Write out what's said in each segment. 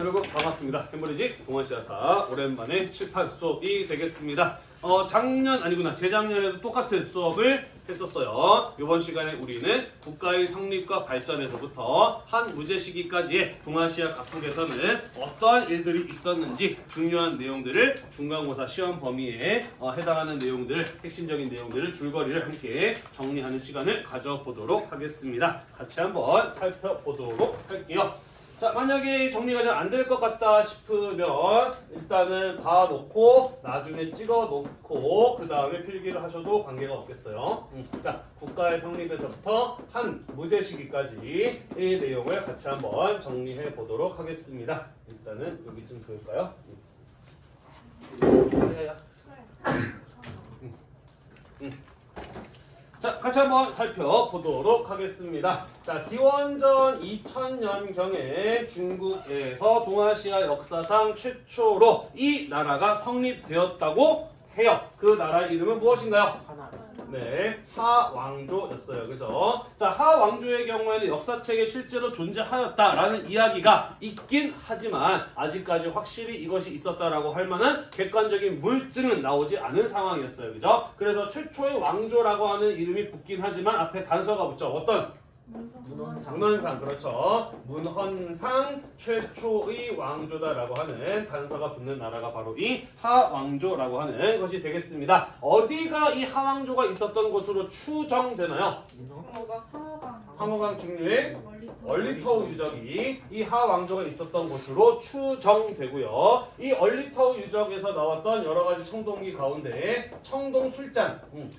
여러분 반갑습니다. 캠브리지 동아시아사 오랜만에 7판 수업이 되겠습니다. 어, 작년 아니구나 재작년에도 똑같은 수업을 했었어요. 이번 시간에 우리는 국가의 성립과 발전에서부터 한 무제 시기까지의 동아시아 각국에서는 어떠한 일들이 있었는지 중요한 내용들을 중간고사 시험 범위에 어, 해당하는 내용들, 핵심적인 내용들을 줄거리를 함께 정리하는 시간을 가져보도록 하겠습니다. 같이 한번 살펴보도록 할게요. 자 만약에 정리가 잘 안 될 것 같다 싶으면 일단은 다 놓고 나중에 찍어 놓고 그 다음에 필기를 하셔도 관계가 없겠어요. 음, 자 국가의 성립에서부터 한 무제 시기까지 이 내용을 같이 한번 정리해 보도록 하겠습니다. 일단은 여기 좀 그을까요? 음. 음. 음. 자, 같이 한번 살펴보도록 하겠습니다. 자, 기원전 2000년경에 중국에서 동아시아 역사상 최초로 이 나라가 성립되었다고 해요. 그 나라 이름은 무엇인가요? 하나. 네, 하왕조였어요. 그죠? 자, 하왕조의 경우에는 역사책에 실제로 존재하였다라는 이야기가 있긴 하지만 아직까지 확실히 이것이 있었다라고 할 만한 객관적인 물증은 나오지 않은 상황이었어요. 그죠? 그래서 최초의 왕조라고 하는 이름이 붙긴 하지만 앞에 단서가 붙죠. 어떤? 문헌상. 문헌상 그렇죠. 문헌상 최초의 왕조다라고 하는 단서가 붙는 나라가 바로 이 하왕조라고 하는 것이 되겠습니다. 어디가 이 하왕조가 있었던 곳으로 추정되나요? 뭐가 황호강 중류의 얼리터우 유적이 이 하왕조가 있었던 곳으로 추정되고요. 이 얼리터우 유적에서 나왔던 여러 가지 청동기 가운데 청동 술잔 음,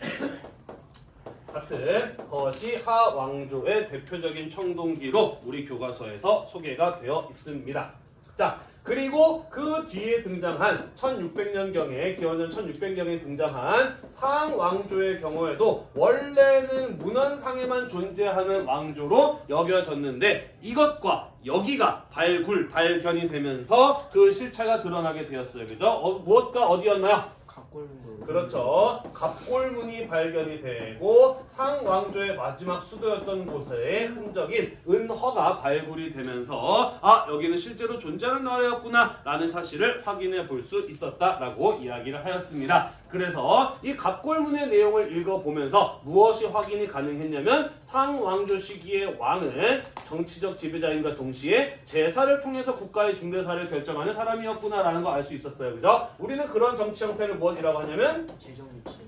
같은 것이 하왕조의 대표적인 청동기로 우리 교과서에서 소개가 되어 있습니다. 자, 그리고 그 뒤에 등장한 1600년경에 기원전 1600년에 등장한 상왕조의 경우에도 원래는 문헌상에만 존재하는 왕조로 여겨졌는데 이것과 여기가 발굴 발견이 되면서 그 실체가 드러나게 되었어요. 그죠? 어, 무엇과 어디였나요? 각골문. 그렇죠. 갑골문이 발견이 되고 상왕조의 마지막 수도였던 곳의 흔적인 은허가 발굴이 되면서 아 여기는 실제로 존재하는 나라였구나 라는 사실을 확인해 볼 수 있었다라고 이야기를 하였습니다. 그래서 이 갑골문의 내용을 읽어보면서 무엇이 확인이 가능했냐면 상왕조 시기의 왕은 정치적 지배자인과 동시에 제사를 통해서 국가의 중대사를 결정하는 사람이었구나라는 거알수 있었어요. 그죠? 우리는 그런 정치 형태를 무엇이라고 하냐면 재정일치.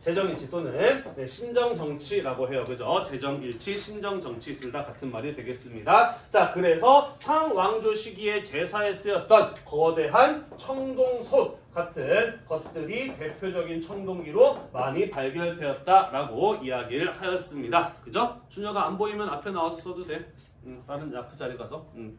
재정일치 또는 네, 신정정치라고 해요. 그죠? 재정일치, 신정정치 둘 다 같은 말이 되겠습니다. 자, 그래서 상왕조 시기에 제사에 쓰였던 거대한 청동솥 같은 것들이 대표적인 청동기로 많이 발견되었다라고 이야기를 하였습니다. 그죠? 준혁아 안 보이면 앞에 나와서 써도 돼. 음, 다른 앞에 자리 가서. 음.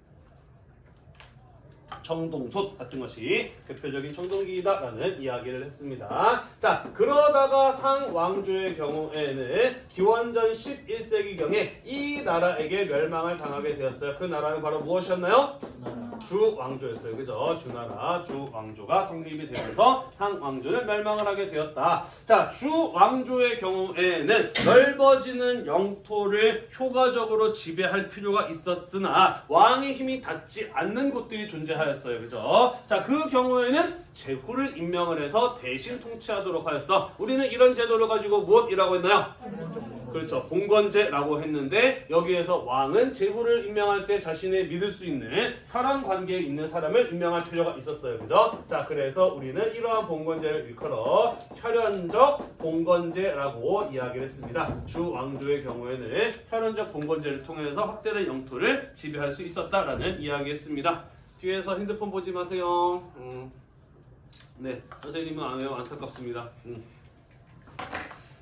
청동솥 같은 것이 대표적인 청동기다라는 이야기를 했습니다. 자, 그러다가 상왕조의 경우에는 기원전 11세기경에 이 나라에게 멸망을 당하게 되었어요. 그 나라는 바로 무엇이었나요? 나라. 주왕조였어요. 그죠? 주나라 주왕조가 성립이 되면서 상왕조는 멸망을 하게 되었다. 자, 주왕조의 경우에는 넓어지는 영토를 효과적으로 지배할 필요가 있었으나 왕의 힘이 닿지 않는 곳들이 존재하였어요. 그죠? 자, 그 경우에는 제후를 임명을 해서 대신 통치하도록 하였어. 우리는 이런 제도를 가지고 무엇이라고 했나요? 그렇죠. 봉건제라고 했는데 여기에서 왕은 제후를 임명할 때 자신의 믿을 수 있는 혈연 관계에 있는 사람을 임명할 필요가 있었어요. 그죠? 자, 그래서 우리는 이러한 봉건제를 일컬어 혈연적 봉건제라고 이야기를 했습니다. 주 왕조의 경우에는 혈연적 봉건제를 통해서 확대된 영토를 지배할 수 있었다라는 이야기했습니다. 뒤에서 핸드폰 보지 마세요. 음. 네, 선생님은 안 해요. 안타깝습니다. 음.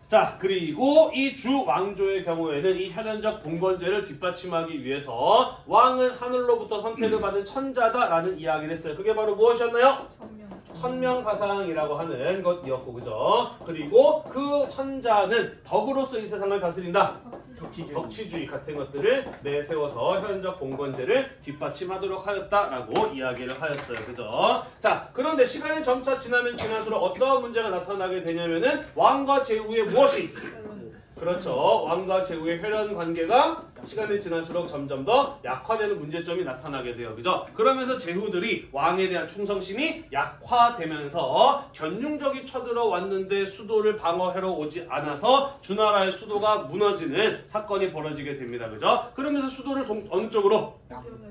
자 그리고 이 주 왕조의 경우에는 이 혈연적 봉건제를 뒷받침하기 위해서 왕은 하늘로부터 선택을 받은 천자다라는 이야기를 했어요. 그게 바로 무엇이었나요? 전면 천명사상이라고 하는 것이었고 그죠? 그리고 그 천자는 덕으로서 이 세상을 다스린다. 덕지주의. 덕치주의 같은 것들을 내세워서 혈연적 봉건제를 뒷받침하도록 하였다라고 이야기를 하였어요. 그죠? 자, 그런데 시간이 점차 지나면 지날수록 어떠한 문제가 나타나게 되냐면은 왕과 제후의 무엇이 그렇죠. 왕과 제후의 혈연 관계가 시간이 지날수록 점점 더 약화되는 문제점이 나타나게 돼요. 그죠? 그러면서 제후들이 왕에 대한 충성심이 약화되면서 견융적이 쳐들어왔는데 수도를 방어하러 오지 않아서 주나라의 수도가 무너지는 사건이 벌어지게 됩니다. 그죠? 그러면서 수도를 동- 어느 쪽으로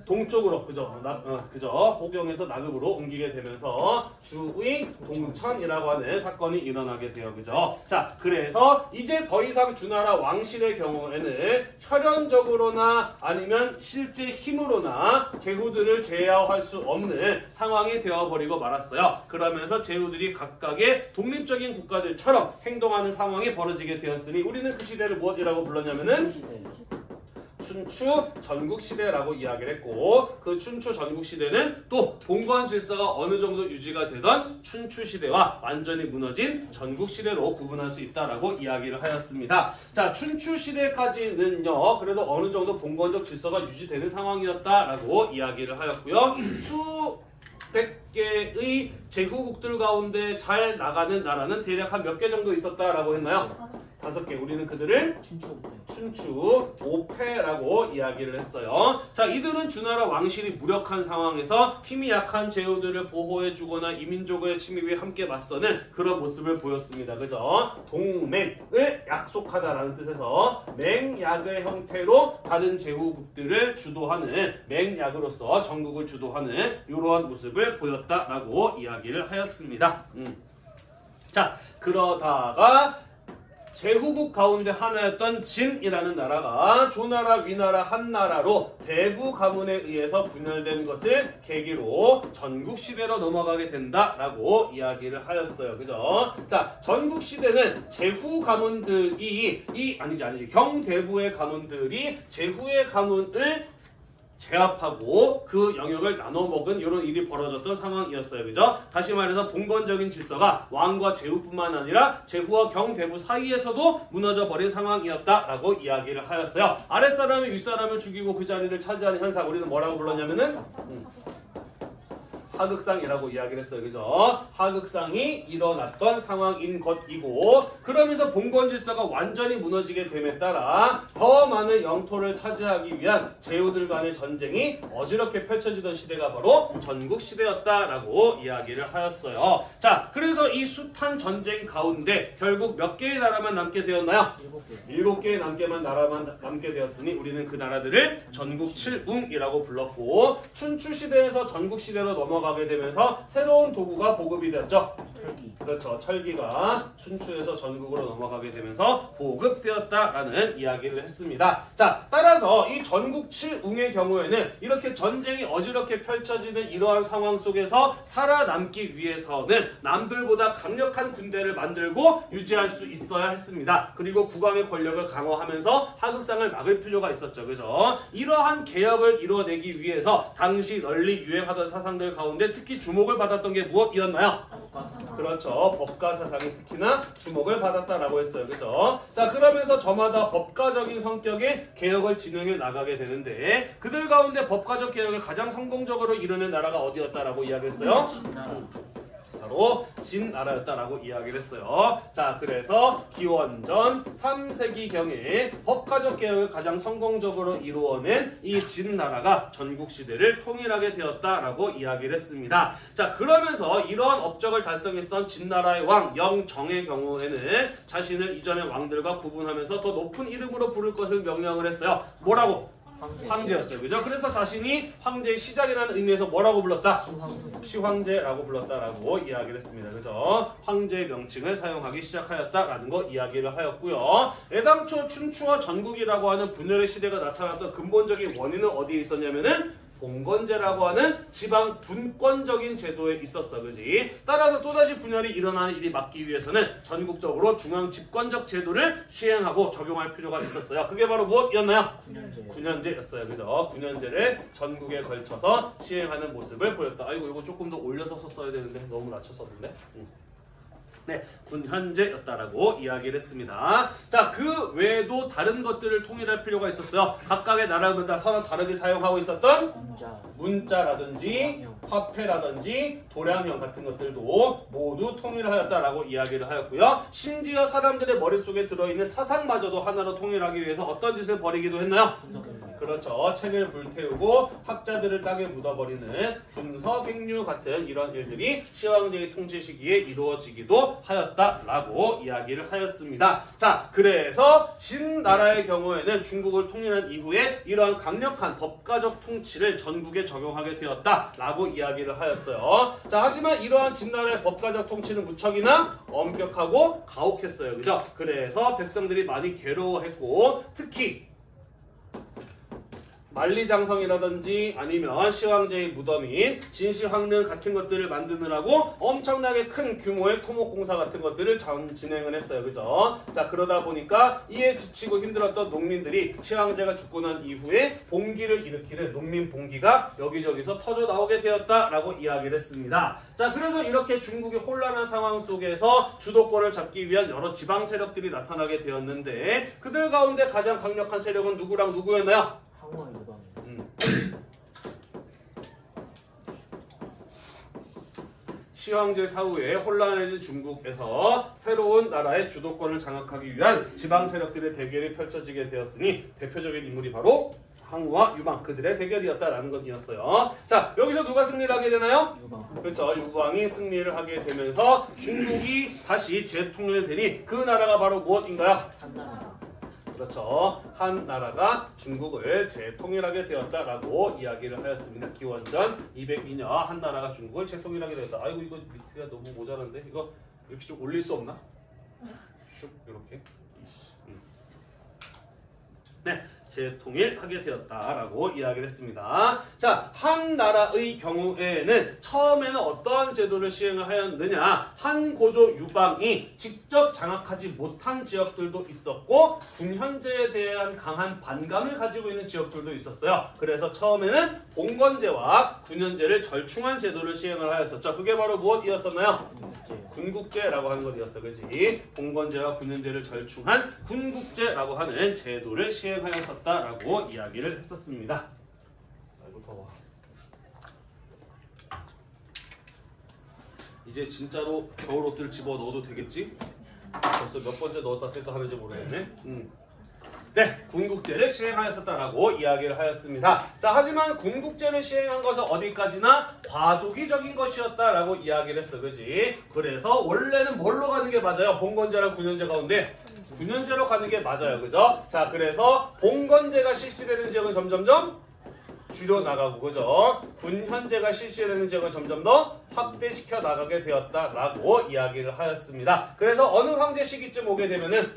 동쪽으로 그죠 나, 어, 그죠 호경에서 나급으로 옮기게 되면서 주의 동천이라고 하는 사건이 일어나게 돼요 그죠 자 그래서 이제 더 이상 주나라 왕실의 경우에는 혈연적 으로나 아니면 실제 힘으로나 제후들을 제어할 수 없는 상황이 되어버리고 말았어요. 그러면서 제후들이 각각의 독립적인 국가들처럼 행동하는 상황이 벌어지게 되었으니 우리는 그 시대를 무엇이라고 불렀냐면은 춘추 전국 시대라고 이야기를 했고 그 춘추 전국 시대는 또 봉건 질서가 어느 정도 유지가 되던 춘추 시대와 완전히 무너진 전국 시대로 구분할 수 있다라고 이야기를 하였습니다. 자 춘추 시대까지는요 그래도 어느 정도 봉건적 질서가 유지되는 상황이었다라고 이야기를 하였고요 수백 개의 제후국들 가운데 잘 나가는 나라는 대략 한 몇 개 정도 있었다라고 했나요? 다섯 개 우리는 그들을 춘추부터 춘추 5패라고 이야기를 했어요. 자, 이들은 주나라 왕실이 무력한 상황에서 힘이 약한 제후들을 보호해주거나 이민족의 침입에 함께 맞서는 그런 모습을 보였습니다. 그죠? 동맹을 약속하다라는 뜻에서 맹약의 형태로 다른 제후국들을 주도하는 맹약으로서 전국을 주도하는 이러한 모습을 보였다라고 이야기를 하였습니다. 음. 자, 그러다가 제후국 가운데 하나였던 진이라는 나라가 조나라, 위나라, 한나라로 대부 가문에 의해서 분열된 것을 계기로 전국 시대로 넘어가게 된다라고 이야기를 하였어요. 그죠? 자, 전국 시대는 제후 가문들이 이 아니지 아니지 경대부의 가문들이 제후의 가문을 제압하고 그 영역을 나눠 먹은 이런 일이 벌어졌던 상황이었어요. 그죠? 다시 말해서 봉건적인 질서가 왕과 제후뿐만 아니라 제후와 경대부 사이에서도 무너져 버린 상황이었다라고 이야기를 하였어요. 아랫사람이 윗사람을 죽이고 그 자리를 차지하는 현상 우리는 뭐라고 불렀냐면은 음. 하극상이라고 이야기를 했어요. 그죠? 하극상이 일어났던 상황인 것이고 그러면서 봉건 질서가 완전히 무너지게 됨에 따라 더 많은 영토를 차지하기 위한 제후들 간의 전쟁이 어지럽게 펼쳐지던 시대가 바로 전국 시대였다라고 이야기를 하였어요. 자, 그래서 이 숱한 전쟁 가운데 결국 몇 개의 나라만 남게 되었나요? 일곱 개의 남게만 나라만 남게 되었으니 우리는 그 나라들을 전국 칠웅이라고 불렀고 춘추 시대에서 전국 시대로 넘어가 게 되면서 새로운 도구가 보급이 되었죠. 털기 그렇죠. 철기가 춘추에서 전국으로 넘어가게 되면서 보급되었다라는 이야기를 했습니다. 자, 따라서 이 전국 칠웅의 경우에는 이렇게 전쟁이 어지럽게 펼쳐지는 이러한 상황 속에서 살아남기 위해서는 남들보다 강력한 군대를 만들고 유지할 수 있어야 했습니다. 그리고 국왕의 권력을 강화하면서 하극상을 막을 필요가 있었죠. 그죠? 이러한 개혁을 이루어내기 위해서 당시 널리 유행하던 사상들 가운데 특히 주목을 받았던 게 무엇이었나요? 법과사상 그렇죠. 법과 사상이 특히나 주목을 받았다라고 했어요. 그죠? 자, 그러면서 저마다 법가적인 성격의 개혁을 진행해 나가게 되는데 그들 가운데 법가적 개혁을 가장 성공적으로 이루는 나라가 어디였다라고 이야기했어요? 바로 진나라였다라고 이야기를 했어요. 자, 그래서 기원전 3세기경에 법가적 개혁을 가장 성공적으로 이루어낸 이 진나라가 전국 시대를 통일하게 되었다라고 이야기를 했습니다. 자, 그러면서 이러한 업적을 달성했던 진나라의 왕 영정의 경우에는 자신을 이전의 왕들과 구분하면서 더 높은 이름으로 부를 것을 명령을 했어요. 뭐라고? 황제 황제였어요. 그죠? 그래서 자신이 황제의 시작이라는 의미에서 뭐라고 불렀다? 시황제라고 불렀다라고 이야기를 했습니다. 그죠? 황제 명칭을 사용하기 시작하였다라는 거 이야기를 하였고요. 애당초 춘추와 전국이라고 하는 분열의 시대가 나타났던 근본적인 원인은 어디에 있었냐면은 봉건제라고 하는 지방 분권적인 제도에 있었어, 그지? 따라서 또다시 분열이 일어나는 일이 막기 위해서는 전국적으로 중앙 집권적 제도를 시행하고 적용할 필요가 있었어요. 그게 바로 무엇이었나요? 9년제 9년제였어요. 그죠? 9년제를 전국에 걸쳐서 시행하는 모습을 보였다. 아이고 이거 조금 더 올려서 썼어야 되는데 너무 낮춰 썼는데. 음. 네, 군현제였다라고 이야기를 했습니다. 자, 그 외에도 다른 것들을 통일할 필요가 있었어요. 각각의 나라마다 서로 다르게 사용하고 있었던 문자 문자라든지 화폐라든지 도량형 같은 것들도 모두 통일하였다라고 이야기를 하였고요. 심지어 사람들의 머릿속에 들어있는 사상마저도 하나로 통일하기 위해서 어떤 짓을 벌이기도 했나요? 그렇죠. 책을 불태우고 학자들을 땅에 묻어버리는 분서객류 같은 이런 일들이 시황제의 통치 시기에 이루어지기도 하였다라고 이야기를 하였습니다. 자, 그래서 진나라의 경우에는 중국을 통일한 이후에 이러한 강력한 법가적 통치를 전국에 적용하게 되었다라고 이야기를 하였어요. 자, 하지만 이러한 진나라의 법가적 통치는 무척이나 엄격하고 가혹했어요. 그죠? 그래서 백성들이 많이 괴로워했고 특히 만리장성이라든지 아니면 시황제의 무덤인 진시황릉 같은 것들을 만드느라고 엄청나게 큰 규모의 토목공사 같은 것들을 전 진행을 했어요. 그죠? 자, 그러다 보니까 이에 지치고 힘들었던 농민들이 시황제가 죽고 난 이후에 봉기를 일으키는 농민 봉기가 여기저기서 터져 나오게 되었다라고 이야기를 했습니다. 자, 그래서 이렇게 중국의 혼란한 상황 속에서 주도권을 잡기 위한 여러 지방 세력들이 나타나게 되었는데 그들 가운데 가장 강력한 세력은 누구랑 누구였나요? 항우와 유방이 음. 시황제 사후에 혼란해진 중국에서 새로운 나라의 주도권을 장악하기 위한 지방 세력들의 대결이 펼쳐지게 되었으니 대표적인 인물이 바로 항우와 유방 그들의 대결이었다라는 것이었어요. 자 여기서 누가 승리를 하게 되나요? 유방 그렇죠. 유방이 승리를 하게 되면서 중국이 다시 재통일되니 그 나라가 바로 무엇인가요? 한나라 그렇죠. 한 나라가 중국을 재통일하게 되었다라고 이야기를 하였습니다. 기원전 202년 한 나라가 중국을 재통일하게 되었다. 아이고 이거 밑에가 너무 모자란데 이거 이렇게 좀 올릴 수 없나? 슉 이렇게. 음. 네. 재통일하게 되었다라고 이야기를 했습니다. 자, 한 나라의 경우에는 처음에는 어떠한 제도를 시행을 하였느냐? 한 고조 유방이 직접 장악하지 못한 지역들도 있었고 군현제에 대한 강한 반감을 가지고 있는 지역들도 있었어요. 그래서 처음에는 봉건제와 군현제를 절충한 제도를 시행을 하였었죠. 그게 바로 무엇이었었나요? 군국제 군국제라고 하는 것이었어, 그지? 봉건제와 군현제를 절충한 군국제라고 하는 제도를 시행하였었다 라고 이야기를 했었습니다. 아이고 더워. 이제 진짜로 겨울 옷들 집어 넣어도 되겠지? 벌써 몇 번째 넣었다 뺐다 하는지 모르겠네. 음. 네, 군국제를 시행하였었다라고 이야기를 하였습니다. 자, 하지만 군국제를 시행한 것은 어디까지나 과도기적인 것이었다라고 이야기를 했어, 그지? 그래서 원래는 뭘로 가는 게 맞아요? 봉건제랑 군현제 가운데 군현제로 가는 게 맞아요, 그죠? 자, 그래서 봉건제가 실시되는 지역은 점점점 줄여 나가고 그죠? 군현제가 실시되는 지역은 점점 더 확대시켜 나가게 되었다라고 이야기를 하였습니다. 그래서 어느 황제 시기쯤 오게 되면은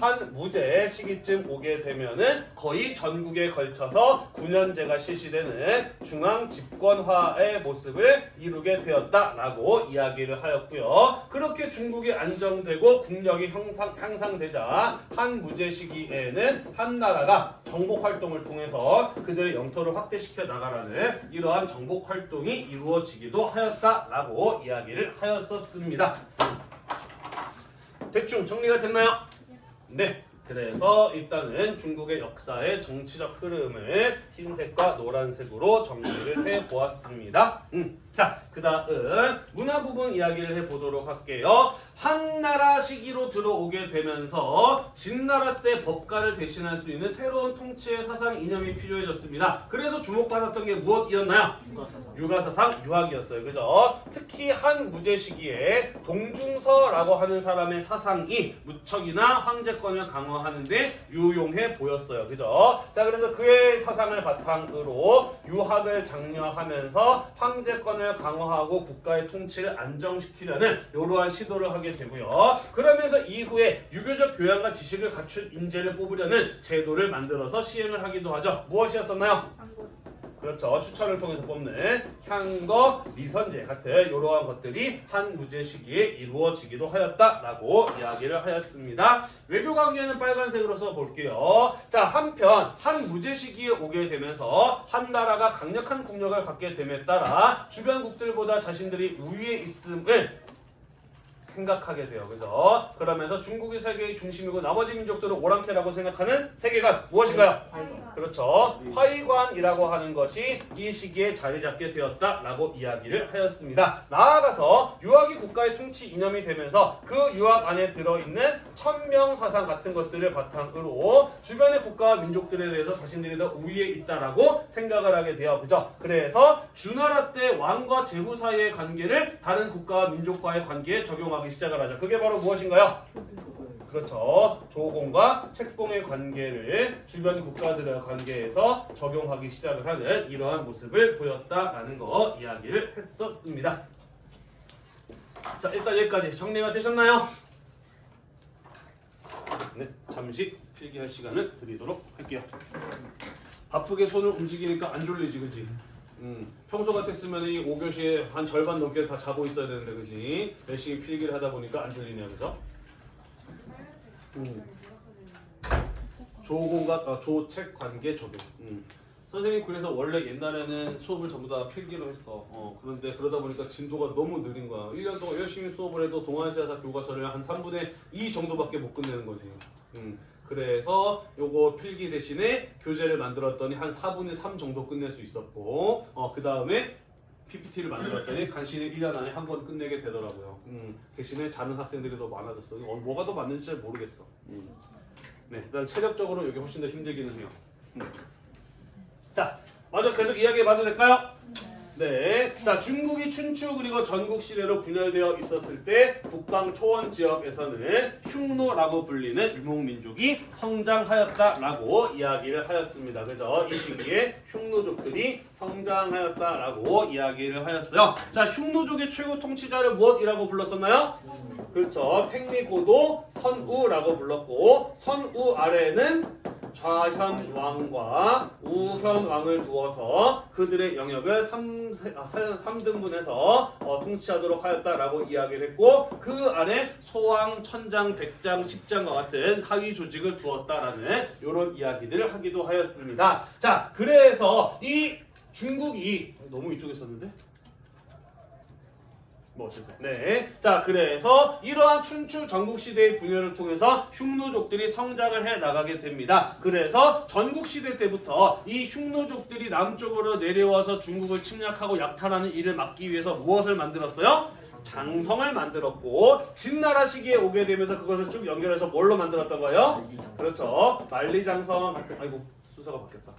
한 무제 시기쯤 오게 되면은 거의 전국에 걸쳐서 군현제가 실시되는 중앙 집권화의 모습을 이루게 되었다라고 이야기를 하였고요. 그렇게 중국이 안정되고 국력이 형상, 향상되자 한 무제 시기에는 한 나라가 정복 활동을 통해서 그들의 영토를 확대시켜 나가라는 이러한 정복 활동이 이루어지기도 하였다라고 이야기를 하였었습니다. 대충 정리가 됐나요? 네. 그래서 일단은 중국의 역사의 정치적 흐름을 흰색과 노란색으로 정리를 해 보았습니다. 음. 자, 그 다음 문화 부분 이야기를 해 보도록 할게요. 한나라 시기로 들어오게 되면서 진나라 때 법가를 대신할 수 있는 새로운 통치의 사상 이념이 필요해졌습니다. 그래서 주목받았던 게 무엇이었나요? 육아사상 유가사상 유학이었어요. 그죠? 특히 한 무제 시기에 동중서라고 하는 사람의 사상이 무척이나 황제권을 강화 하는데 유용해 보였어요. 그죠? 자, 그래서 그의 사상을 바탕으로 유학을 장려하면서 황제권을 강화하고 국가의 통치를 안정시키려는 이러한 시도를 하게 되고요. 그러면서 이후에 유교적 교양과 지식을 갖춘 인재를 뽑으려는 제도를 만들어서 시행을 하기도 하죠. 무엇이었었나요? 그렇죠. 추천을 통해서 뽑는 향거, 미선제 같은 이러한 것들이 한 무제 시기에 이루어지기도 하였다라고 이야기를 하였습니다. 외교 관계는 빨간색으로 써볼게요. 자, 한편 한 무제 시기에 오게 되면서 한 나라가 강력한 국력을 갖게 됨에 따라 주변국들보다 자신들이 우위에 있음을 생각하게 돼요. 그죠? 그러면서 중국이 세계의 중심이고 나머지 민족들은 오랑캐라고 생각하는 세계관 무엇인가요? 그렇죠. 화이관이라고 하는 것이 이 시기에 자리 잡게 되었다라고 이야기를 하였습니다. 나아가서 유학이 국가의 통치 이념이 되면서 그 유학 안에 들어있는 천명 사상 같은 것들을 바탕으로 주변의 국가와 민족들에 대해서 자신들이 더 우위에 있다라고 생각을 하게 돼요. 그죠? 그래서 주나라 때 왕과 제후 사이의 관계를 다른 국가와 민족과의 관계에 적용하 기 시작을 하죠. 그게 바로 무엇인가요? 그렇죠. 조공과 책봉의 관계를 주변 국가들의 관계에서 적용하기 시작을 하는 이러한 모습을 보였다라는 거 이야기를 했었습니다. 자, 일단 여기까지 정리가 되셨나요? 네, 잠시 필기할 시간을 드리도록 할게요. 바쁘게 손을 움직이니까 안 졸리지, 그지? 음, 평소 같았으면 이 5교시에 한 절반 넘게 다 자고 있어야 되는데, 그지? 열심히 필기를 하다 보니까 안 졸리네요, 그죠? 음. 조공과 아, 조책 관계 적용. 음. 선생님 그래서 원래 옛날에는 수업을 전부 다 필기로 했어. 어, 그런데 그러다 보니까 진도가 너무 느린 거야. 1년 동안 열심히 수업을 해도 동아시아사 교과서를 한 3분의 2 정도밖에 못 끝내는 거지. 음. 그래서 요거 필기 대신에 교재를 만들었더니 한 4분의 3 정도 끝낼 수 있었고 어, 그 다음에 PPT를 만들었더니 간신히 1년 안에 한 번 끝내게 되더라고요. 음, 대신에 자는 학생들이 더 많아졌어. 어, 뭐가 더 맞는지 잘 모르겠어. 음. 네, 일단 체력적으로 이게 훨씬 더 힘들기는 해요. 음. 자, 먼저 계속 이야기해 봐도 될까요? 네. 자, 중국이 춘추 그리고 전국 시대로 분열되어 있었을 때 북방 초원 지역에서는 흉노라고 불리는 유목민족이 성장하였다라고 이야기를 하였습니다. 그죠? 이 시기에 흉노족들이 성장하였다라고 이야기를 하였어요. 자, 흉노족의 최고 통치자를 무엇이라고 불렀었나요? 그렇죠. 택미고도 선우라고 불렀고 선우 아래는 좌현 왕과 우현 왕을 두어서 그들의 영역을 3, 등분해서 통치하도록 하였다라고 이야기를 했고 그 안에 소왕, 천장, 백장, 십장과 같은 하위 조직을 두었다라는 이런 이야기들을 하기도 하였습니다. 자, 그래서 이 중국이 너무 이쪽에 있었는데 뭐 어쨌든 네. 자 그래서 이러한 춘추 전국 시대의 분열을 통해서 흉노족들이 성장을 해 나가게 됩니다. 그래서 전국 시대 때부터 이 흉노족들이 남쪽으로 내려와서 중국을 침략하고 약탈하는 일을 막기 위해서 무엇을 만들었어요? 장성을 만들었고 진나라 시기에 오게 되면서 그것을 쭉 연결해서 뭘로 만들었던 거예요? 그렇죠. 만리장성 아이고 순서가 바뀌었다.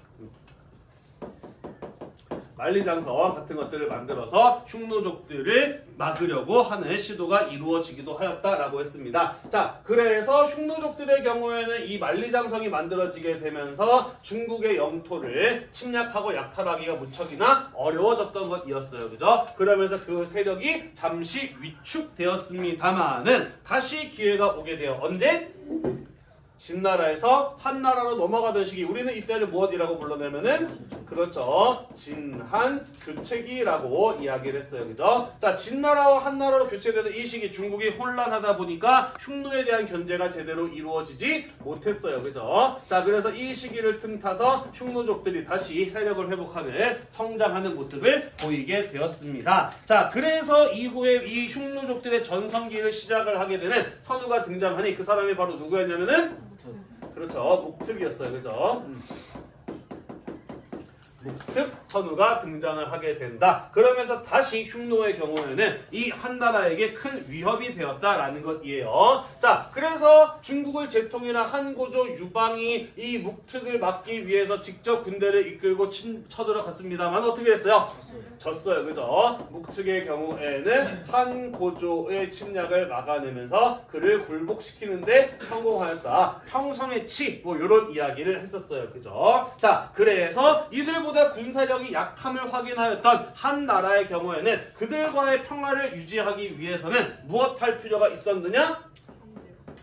음. 만리장성 같은 것들을 만들어서 흉노족들을 막으려고 하는 시도가 이루어지기도 하였다라고 했습니다. 자, 그래서 흉노족들의 경우에는 이 만리장성이 만들어지게 되면서 중국의 영토를 침략하고 약탈하기가 무척이나 어려워졌던 것이었어요. 그죠? 그러면서 그 세력이 잠시 위축되었습니다만은 다시 기회가 오게 돼요. 언제? 진나라에서 한나라로 넘어가던 시기 우리는 이때를 무엇이라고 불러내면은 그렇죠. 진한 교체기라고 이야기를 했어요. 그죠? 자 진나라와 한나라로 교체되는 이 시기 중국이 혼란하다 보니까 흉노에 대한 견제가 제대로 이루어지지 못했어요. 그죠? 자 그래서 이 시기를 틈타서 흉노족들이 다시 세력을 회복하는 성장하는 모습을 보이게 되었습니다. 자 그래서 이후에 이 흉노족들의 전성기를 시작을 하게 되는 선우가 등장하니 그 사람이 바로 누구였냐면은 그렇죠. 목특이었어요. 그죠? 음. 목특 선우가 등장을 하게 된다. 그러면서 다시 흉노의 경우에는 이 한 나라에게 큰 위협이 되었다라는 것이에요. 자, 그래서 중국을 제통이나 한고조 유방이 이 목특을 막기 위해서 직접 군대를 이끌고 친, 쳐들어갔습니다만 어떻게 했어요? 졌어요. 그죠? 묵특의 경우에는 한고조의 침략을 막아내면서 그를 굴복시키는데 성공하였다. 평성의 치, 뭐 이런 이야기를 했었어요. 그죠? 자, 그래서 이들보다 군사력이 약함을 확인하였던 한 나라의 경우에는 그들과의 평화를 유지하기 위해서는 무엇 할 필요가 있었느냐?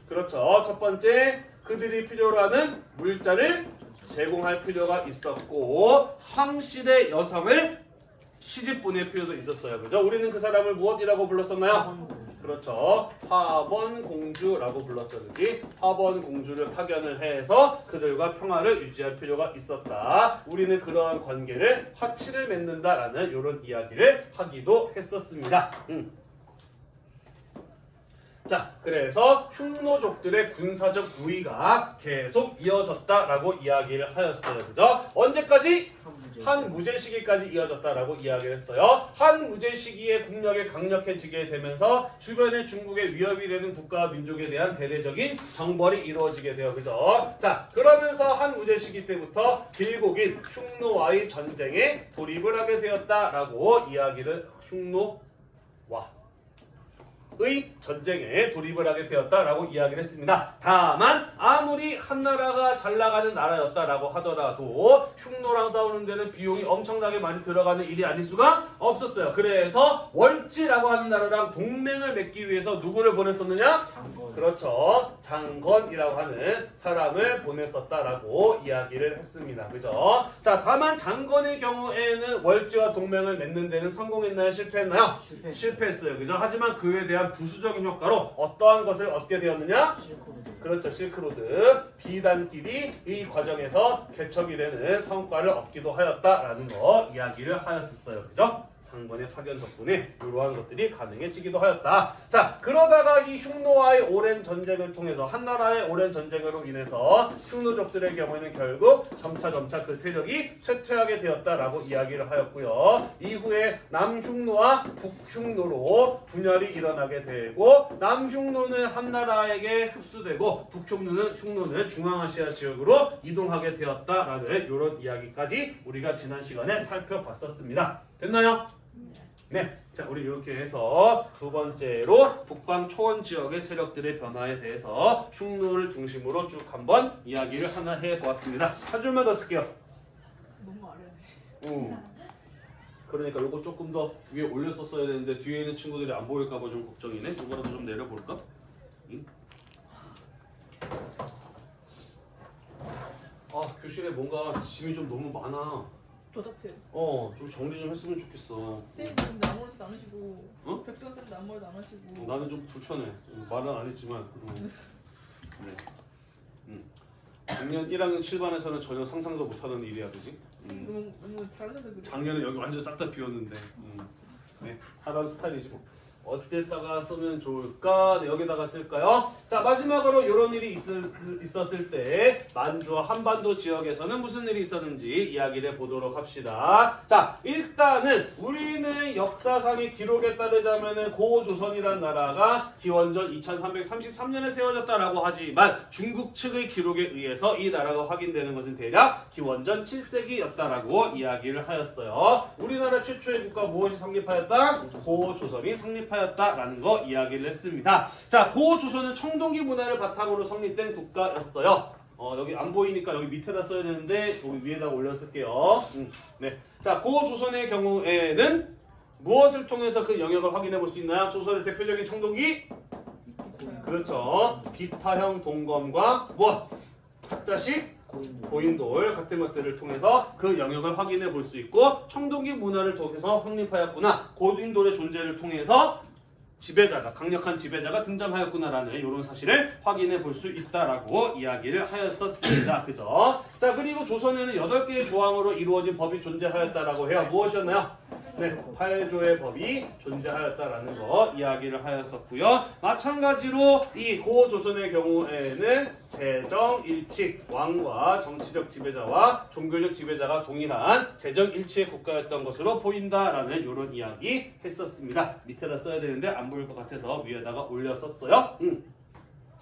그렇죠. 첫 번째, 그들이 필요로 하는 물자를 제공할 필요가 있었고 황실의 여성을 시집 보낼 필요도 있었어요. 그죠? 우리는 그 사람을 무엇이라고 불렀었나요? 그렇죠. 화번 공주라고 불렀어요. 그지? 화번 공주를 파견을 해서 그들과 평화를 유지할 필요가 있었다. 우리는 그러한 관계를 화치를 맺는다라는 이런 이야기를 하기도 했었습니다. 음. 자, 그래서 흉노족들의 군사적 우위가 계속 이어졌다라고 이야기를 하였어요. 그죠? 언제까지? 한 무제 시기까지 이어졌다라고 이야기를 했어요. 한 무제 시기에 국력이 강력해지게 되면서 주변의 중국의 위협이 되는 국가와 민족에 대한 대대적인 정벌이 이루어지게 돼요. 그죠? 자, 그러면서 한 무제 시기 때부터 길고 긴 흉노와의 전쟁에 돌입을 하게 되었다라고 이야기를 흉노와 의 전쟁에 돌입을 하게 되었다라고 이야기를 했습니다. 다만 아무리 한 나라가 잘 나가는 나라였다라고 하더라도 흉노랑 싸우는 데는 비용이 엄청나게 많이 들어가는 일이 아닐 수가 없었어요. 그래서 월지라고 하는 나라랑 동맹을 맺기 위해서 누구를 보냈었느냐? 그렇죠. 장건이라고 하는 사람을 보냈었다라고 이야기를 했습니다. 그죠? 자, 다만 장건의 경우에는 월지와 동맹을 맺는 데는 성공했나요? 실패했나요? 실패. 실패했어요. 그죠? 하지만 그에 대한 부수적인 효과로 어떠한 것을 얻게 되었느냐? 실코드. 그렇죠. 실크로드. 비단끼리 이 과정에서 개척이 되는 성과를 얻기도 하였다라는 거 이야기를 하였었어요. 그죠? 장관의 파견 덕분에 이러한 것들이 가능해지기도 하였다. 자, 그러다가 이 흉노와의 오랜 전쟁을 통해서 한나라의 오랜 전쟁으로 인해서 흉노족들의 경우에는 결국 점차 점차 그 세력이 쇠퇴하게 되었다라고 이야기를 하였고요. 이후에 남흉노와 북흉노로 분열이 일어나게 되고 남흉노는 한나라에게 흡수되고 북흉노는 흉노는 중앙아시아 지역으로 이동하게 되었다라는 이런 이야기까지 우리가 지난 시간에 살펴봤었습니다. 됐나요? 네, 자 우리 이렇게 해서 두 번째로 북방 초원 지역의 세력들의 변화에 대해서 흉노를 중심으로 쭉 한번 이야기를 하나 해보았습니다. 한 줄만 더 쓸게요. 너무 어려워. 음. 그러니까 이거 조금 더 위에 올렸었어야 되는데 뒤에 있는 친구들이 안 보일까 봐 좀 걱정이네. 이거라도 좀 내려볼까? 응? 아 교실에 뭔가 짐이 좀 너무 많아. 어, 좀 정리 좀 했으면 좋겠어. 선생님 근데 아무렇지도 않으시고 어? 백선 쌤도 말도 안 하시고. 어, 나는 좀 불편해. 음, 말은 안 했지만. 음. 네. 음. 작년 1학년 7반에서는 전혀 상상도 못하던 일이야, 그지? 음. 너무 너무 잘하셔서 그래. 작년에 여기 완전 싹 다 비웠는데. 음. 네, 사람 스타일이지 뭐. 어디에다가 쓰면 좋을까? 네, 여기다가 쓸까요? 자 마지막으로 이런 일이 있을, 있었을 때 만주와 한반도 지역에서는 무슨 일이 있었는지 이야기를 해보도록 합시다. 자 일단은 우리는 역사상의 기록에 따르자면은 고조선이라는 나라가 기원전 2333년에 세워졌다라고 하지만 중국 측의 기록에 의해서 이 나라가 확인되는 것은 대략 기원전 7세기였다라고 이야기를 하였어요. 우리나라 최초의 국가 무엇이 성립하였다? 고조선이 성립하였다 라는 거 이야기를 했습니다. 자, 고조선은 청동기 문화를 바탕으로 성립된 국가였어요. 어, 여기 안 보이니까 여기 밑에다 써야 되는데 여기 위에다 올려쓸게요. 음, 네. 자, 고조선의 경우에는 무엇을 통해서 그 영역을 확인해 볼 수 있나요? 조선의 대표적인 청동기 그렇죠. 비파형 동검과? 탁자식 고인. 고인돌 같은 것들을 통해서 그 영역을 확인해 볼 수 있고 청동기 문화를 통해서 확립하였구나 고인돌의 존재를 통해서 지배자가 강력한 지배자가 등장하였구나라는 이런 사실을 확인해 볼 수 있다라고 이야기를 하였었습니다. 그죠? 자 그리고 조선에는 8개의 조항으로 이루어진 법이 존재하였다라고 해요. 무엇이었나요? 네, 8조의 법이 존재하였다라는 거 이야기를 하였었고요. 마찬가지로 이 고조선의 경우에는 재정 일치 왕과 정치적 지배자와 종교적 지배자가 동일한 재정 일치의 국가였던 것으로 보인다라는 이런 이야기 했었습니다. 밑에다 써야 되는데 안 보일 것 같아서 위에다가 올렸었어요. 음.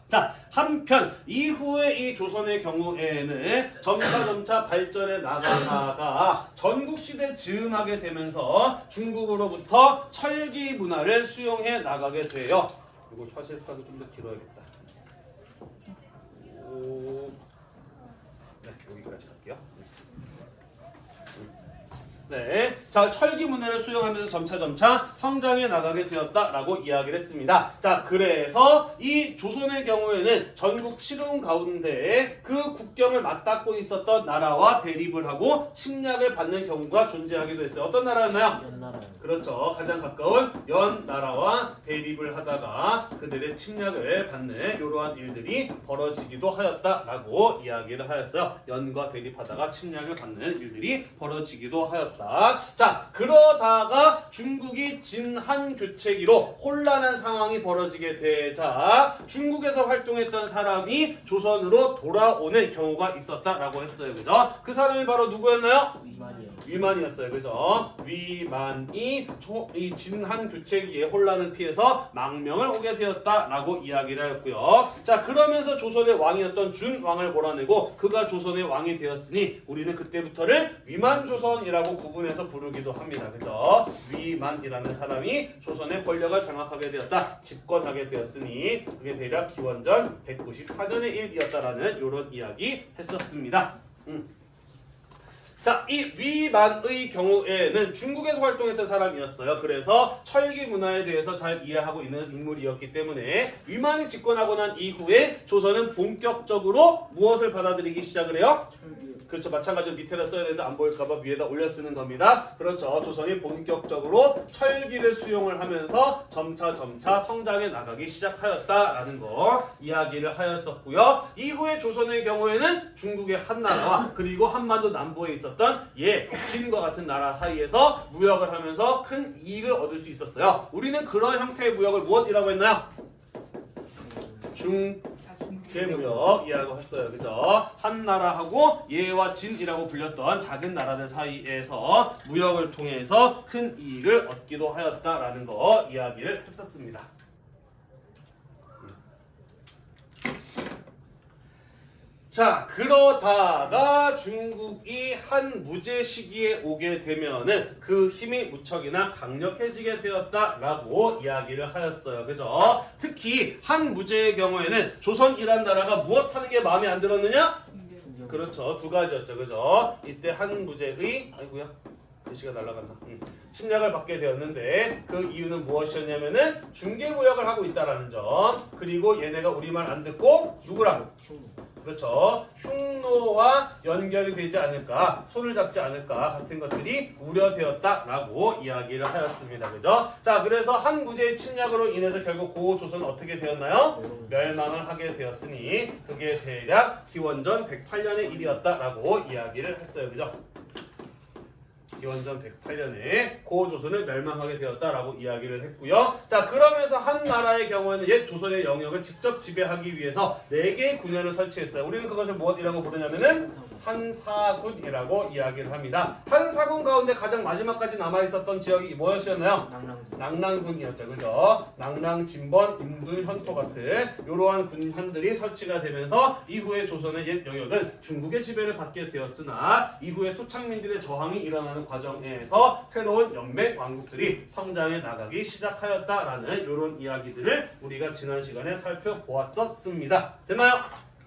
자 한편 이후에 이 조선의 경우에는 점차 점차 발전해 나가다가 전국 시대 즈음하게 되면서 중국으로부터 철기 문화를 수용해 나가게 돼요. 이거 사실까지 좀 더 길어야겠다. 오, 네 여기까지 갈게요. 네, 자 철기 문화를 수용하면서 점차 점차 성장해 나가게 되었다라고 이야기를 했습니다. 자, 그래서 이 조선의 경우에는 전국 칠흥 가운데 그 국경을 맞닿고 있었던 나라와 대립을 하고 침략을 받는 경우가 존재하기도 했어요. 어떤 나라였나요? 연나라. 그렇죠. 가장 가까운 연 나라와 대립을 하다가 그들의 침략을 받는 이러한 일들이 벌어지기도 하였다라고 이야기를 하였어요. 연과 대립하다가 침략을 받는 일들이 벌어지기도 하였다. 되었다. 자, 그러다가 중국이 진한 교체기로 혼란한 상황이 벌어지게 되자 중국에서 활동했던 사람이 조선으로 돌아오는 경우가 있었다라고 했어요. 그죠? 그 사람이 바로 누구였나요? 위만이요. 위만이었어요. 그죠? 위만이 초- 이 진한 교체기의 혼란을 피해서 망명을 오게 되었다라고 이야기를 하였고요. 자, 그러면서 조선의 왕이었던 준왕을 몰아내고 그가 조선의 왕이 되었으니 우리는 그때부터를 위만조선이라고 구분해서 부르기도 합니다. 그죠? 위만이라는 사람이 조선의 권력을 장악하게 되었다. 집권하게 되었으니 그게 대략 기원전 194년의 일이었다라는 이런 이야기 했었습니다. 음. 자, 이 위만의 경우에는 중국에서 활동했던 사람이었어요. 그래서 철기 문화에 대해서 잘 이해하고 있는 인물이었기 때문에 위만이 집권하고 난 이후에 조선은 본격적으로 무엇을 받아들이기 시작을 해요? 그렇죠. 마찬가지로 밑에다 써야 되는데 안 보일까봐 위에다 올려 쓰는 겁니다. 그렇죠. 조선이 본격적으로 철기를 수용을 하면서 점차 점차 성장해 나가기 시작하였다라는 거 이야기를 하였었고요. 이후에 조선의 경우에는 중국의 한 나라와 그리고 한반도 남부에 있었던 예, 진과 같은 나라 사이에서 무역을 하면서 큰 이익을 얻을 수 있었어요. 우리는 그런 형태의 무역을 무엇이라고 했나요? 중아 중국. 대무역이라고 했어요. 그죠? 한 나라하고 예와 진이라고 불렸던 작은 나라들 사이에서 무역을 통해서 큰 이익을 얻기도 하였다라는 거 이야기를 했었습니다. 자, 그러다가 중국이 한 무제 시기에 오게 되면은 그 힘이 무척이나 강력해지게 되었다라고 이야기를 하였어요. 그죠? 특히 한 무제의 경우에는 조선이란 나라가 무엇 하는 게 마음에 안 들었느냐? 그렇죠. 두 가지였죠. 그죠? 이때 한 무제의 아이고야. 글씨가 날아간다. 음. 침략을 받게 되었는데 그 이유는 무엇이었냐면은 중개 무역을 하고 있다라는 점. 그리고 얘네가 우리 말 안 듣고 누구랑 충. 그렇죠. 흉노와 연결이 되지 않을까, 손을 잡지 않을까 같은 것들이 우려되었다라고 이야기를 하였습니다. 그죠? 자, 그래서 한 무제의 침략으로 인해서 결국 고 조선은 어떻게 되었나요? 멸망을 하게 되었으니 그게 대략 기원전 108년의 일이었다라고 이야기를 했어요. 그죠? 기원전 108년에 고 조선을 멸망하게 되었다라고 이야기를 했고요. 자 그러면서 한 나라의 경우에는 옛 조선의 영역을 직접 지배하기 위해서 네 개의 군현을 설치했어요. 우리는 그것을 무엇이라고 부르냐면은 한사군이라고 이야기를 합니다. 한사군 가운데 가장 마지막까지 남아 있었던 지역이 무엇이었나요? 낭랑. 낭랑군이었죠, 그죠? 낭랑, 진번, 인두, 현토 같은 이러한 군현들이 설치가 되면서 이후에 조선의 옛 영역은 중국의 지배를 받게 되었으나 이후에 토착민들의 저항이 일어나는 과정에서 새로운 연맹 왕국들이 성장해 나가기 시작하였다라는 이런 이야기들을 우리가 지난 시간에 살펴보았었습니다. 됐나요?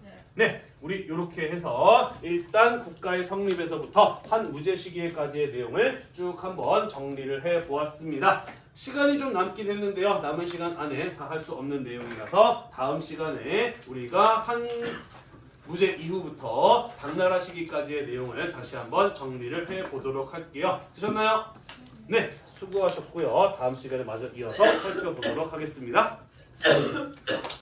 네. 네, 우리 이렇게 해서 일단 국가의 성립에서부터 한 무제 시기에까지의 내용을 쭉 한번 정리를 해 보았습니다. 시간이 좀 남긴 했는데요. 남은 시간 안에 다 할 수 없는 내용이라서 다음 시간에 우리가 한 무제 이후부터 당나라 시기까지의 내용을 다시 한번 정리를 해 보도록 할게요. 되셨나요? 네, 수고하셨고요. 다음 시간에 마저 이어서 살펴보도록 하겠습니다.